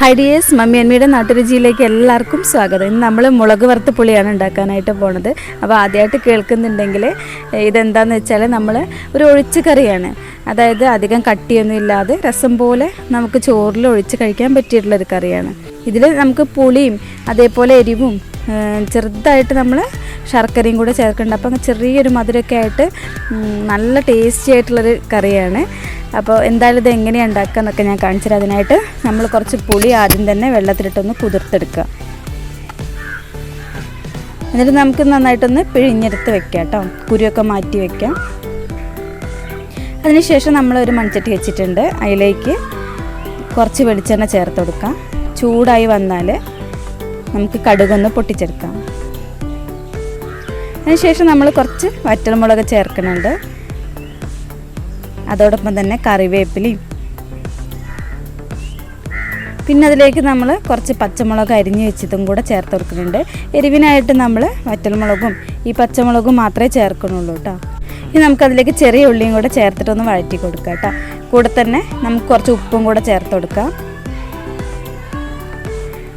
High dears mummy അമ്മിയുടെ നാട്ടുരുചിയിലേക്ക് എല്ലാവർക്കും സ്വാഗതം. ഇന്ന് നമ്മൾ മുളക് വറുത്ത പുളിയാണ് ഉണ്ടാക്കാനായിട്ട് പോണത്. അപ്പോൾ ആദ്യമായിട്ട് കേൾക്കുന്നുണ്ടെങ്കിൽ ഇതെന്താണെന്ന് വെച്ചാൽ നമ്മൾ ഒരു ഒഴിച്ച് കറിയാണ്. അതായത് അധികം കട്ടിയൊന്നും ഇല്ലാതെ രസം പോലെ നമുക്ക് ചോറിൽ ഒഴിച്ച് കഴിക്കാൻ പറ്റിയിട്ടുള്ളൊരു കറിയാണ്. ഇതിൽ നമുക്ക് പുളിയും അതേപോലെ എരിവും ചെറുതായിട്ട് നമ്മൾ ശർക്കരയും കൂടെ ചേർക്കുന്നുണ്ട്. അപ്പം ചെറിയൊരു മധുരമൊക്കെ ആയിട്ട് നല്ല ടേസ്റ്റി ആയിട്ടുള്ളൊരു കറിയാണ്. അപ്പോൾ എന്തായാലും ഇത് എങ്ങനെയാണ് ഉണ്ടാക്കുക എന്നൊക്കെ ഞാൻ കാണിച്ചത് അതിനായിട്ട് നമ്മൾ കുറച്ച് പുളി ആദ്യം തന്നെ വെള്ളത്തിലിട്ടൊന്ന് കുതിർത്തെടുക്കുക. എന്നിട്ട് നമുക്ക് നന്നായിട്ടൊന്ന് പിഴിഞ്ഞെടുത്ത് വെക്കാം കേട്ടോ. കുരുവൊക്കെ മാറ്റി വെക്കാം അതിനുശേഷം നമ്മളൊരു മൺചട്ടി വെച്ചിട്ടുണ്ട്. അതിലേക്ക് കുറച്ച് വെളിച്ചെണ്ണ ചേർത്ത് കൊടുക്കാം. ചൂടായി വന്നാൽ നമുക്ക് കടുകൊന്ന് പൊട്ടിച്ചെടുക്കാം. അതിനുശേഷം നമ്മൾ കുറച്ച് വറ്റൽമുളക് ചേർക്കുന്നുണ്ട്. അതോടൊപ്പം തന്നെ കറിവേപ്പിലയും. പിന്നെ അതിലേക്ക് നമ്മൾ കുറച്ച് പച്ചമുളക് അരിഞ്ഞ് വെച്ചതും കൂടെ ചേർത്ത് കൊടുക്കുന്നുണ്ട്. എരിവിനായിട്ട് നമ്മൾ വറ്റൽമുളകും ഈ പച്ചമുളകും മാത്രമേ ചേർക്കുന്നുള്ളൂ കേട്ടോ. ഇനി നമുക്കതിലേക്ക് ചെറിയ ഉള്ളിയും കൂടെ ചേർത്തിട്ടൊന്ന് വഴറ്റി കൊടുക്കാം കേട്ടോ. കൂടെ തന്നെ നമുക്ക് കുറച്ച് ഉപ്പും കൂടെ ചേർത്ത് കൊടുക്കാം.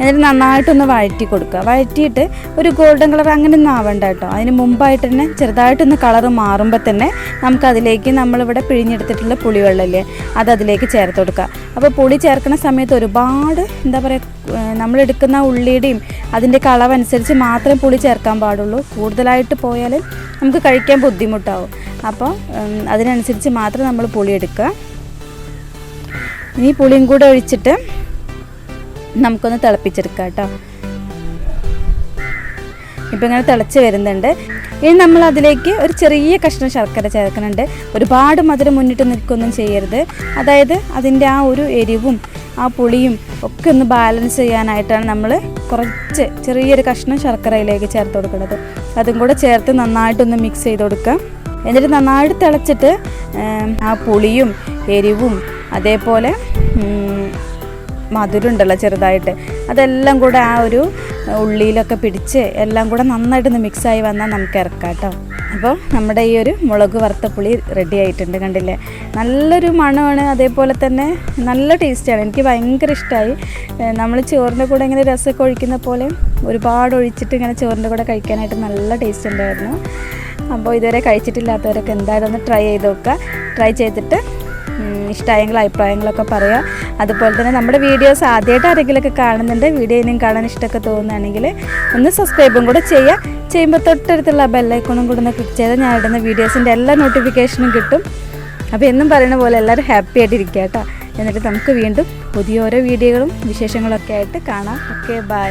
എന്നിട്ട് നന്നായിട്ടൊന്ന് വഴറ്റി കൊടുക്കുക. വഴറ്റിയിട്ട് ഒരു ഗോൾഡൻ കളർ അങ്ങനെ ഒന്നും ആവണ്ട കേട്ടോ. അതിന് മുമ്പായിട്ട് തന്നെ ചെറുതായിട്ടൊന്ന് കളർ മാറുമ്പോൾ തന്നെ നമുക്കതിലേക്ക് നമ്മളിവിടെ പിഴിഞ്ഞെടുത്തിട്ടുള്ള പുളിവെള്ളമില്ലേ അത് അതിലേക്ക് ചേർത്ത് കൊടുക്കുക. അപ്പോൾ പുളി ചേർക്കുന്ന സമയത്ത് ഒരുപാട് എന്താ പറയുക നമ്മളെടുക്കുന്ന ഉള്ളിയുടെയും അതിന്റെ കളവനുസരിച്ച് മാത്രമേ പുളി ചേർക്കാൻ പാടുള്ളൂ. കൂടുതലായിട്ട് പോയാൽ നമുക്ക് കഴിക്കാൻ ബുദ്ധിമുട്ടാവും. അപ്പോൾ അതിനനുസരിച്ച് മാത്രം നമ്മൾ പുളി എടുക്കുക. ഇനി പുളിയും കൂടെ ഒഴിച്ചിട്ട് നമുക്കൊന്ന് തിളപ്പിച്ചെടുക്കാം കേട്ടോ. ഇപ്പം ഇങ്ങനെ തിളച്ച് വരുന്നുണ്ട്. ഇനി നമ്മൾ അതിലേക്ക് ഒരു ചെറിയ കഷ്ണം ശർക്കര ചേർക്കുന്നുണ്ട്. ഒരുപാട് മധുരം മുന്നിട്ട് നിൽക്കൊന്നും ചെയ്യരുത്. അതായത് അതിന്റെ ആ ഒരു എരിവും ആ പുളിയും ഒക്കെ ഒന്ന് ബാലൻസ് ചെയ്യാനായിട്ടാണ് നമ്മൾ കുറച്ച് ചെറിയൊരു കഷ്ണം ശർക്കരയിലേക്ക് ചേർത്ത് കൊടുക്കുന്നത്. അതും കൂടെ ചേർത്ത് നന്നായിട്ടൊന്ന് മിക്സ് ചെയ്ത് കൊടുക്കുക എന്നിട്ട് നന്നായിട്ട് തിളച്ചിട്ട് ആ പുളിയും എരിവും അതേപോലെ മധുരം ഉണ്ടല്ലോ ചെറുതായിട്ട്. അതെല്ലാം കൂടെ ആ ഒരു ഉള്ളിയിലൊക്കെ പിടിച്ച് എല്ലാം കൂടെ നന്നായിട്ടൊന്ന് മിക്സായി വന്നാൽ നമുക്ക് ഇറക്കാം കേട്ടോ. അപ്പോൾ നമ്മുടെ ഈ ഒരു മുളക് വറുത്ത പുളി റെഡി ആയിട്ടുണ്ട് കണ്ടില്ലേ? നല്ലൊരു മണമാണ് അതേപോലെ തന്നെ നല്ല ടേസ്റ്റാണ് എനിക്ക് ഭയങ്കര ഇഷ്ടമായി നമ്മൾ ചോറിന്റെ കൂടെ ഇങ്ങനെ രസമൊക്കെ ഒഴിക്കുന്ന പോലെ ഒരുപാട് ഒഴിച്ചിട്ട് ഇങ്ങനെ ചോറിന്റെ കൂടെ കഴിക്കാനായിട്ട് നല്ല ടേസ്റ്റ് ഉണ്ടായിരുന്നു. അപ്പോൾ ഇതുവരെ കഴിച്ചിട്ടില്ലാത്തവരൊക്കെ എന്തായാലും ഒന്ന് ട്രൈ ചെയ്ത് നോക്കുക. ട്രൈ ചെയ്തിട്ട് ഇഷ്ടമായെങ്കിൽ അഭിപ്രായങ്ങളൊക്കെ പറയുക അതുപോലെ തന്നെ നമ്മുടെ വീഡിയോസ് ആദ്യമായിട്ട് ആരെങ്കിലുമൊക്കെ കാണുന്നുണ്ട് വീഡിയോ ഇനിയും കാണാൻ ഇഷ്ടമൊക്കെ തോന്നുകയാണെങ്കിൽ ഒന്ന് സബ്സ്ക്രൈബും കൂടെ ചെയ്യുക. ചെയ്യുമ്പോൾ തൊട്ടടുത്തുള്ള ബെല്ലൈക്കണും കൂടെ ഒന്ന് ക്ലിക്ക് ചെയ്താൽ ഞാൻ ഇടുന്ന വീഡിയോസിന്റെ എല്ലാ നോട്ടിഫിക്കേഷനും കിട്ടും. അപ്പോൾ എന്നും പറയുന്ന പോലെ എല്ലാവരും ഹാപ്പി ആയിട്ടിരിക്കുക കേട്ടോ. എന്നിട്ട് നമുക്ക് വീണ്ടും പുതിയ ഓരോ വീഡിയോകളും വിശേഷങ്ങളൊക്കെ ആയിട്ട് കാണാം. Okay bye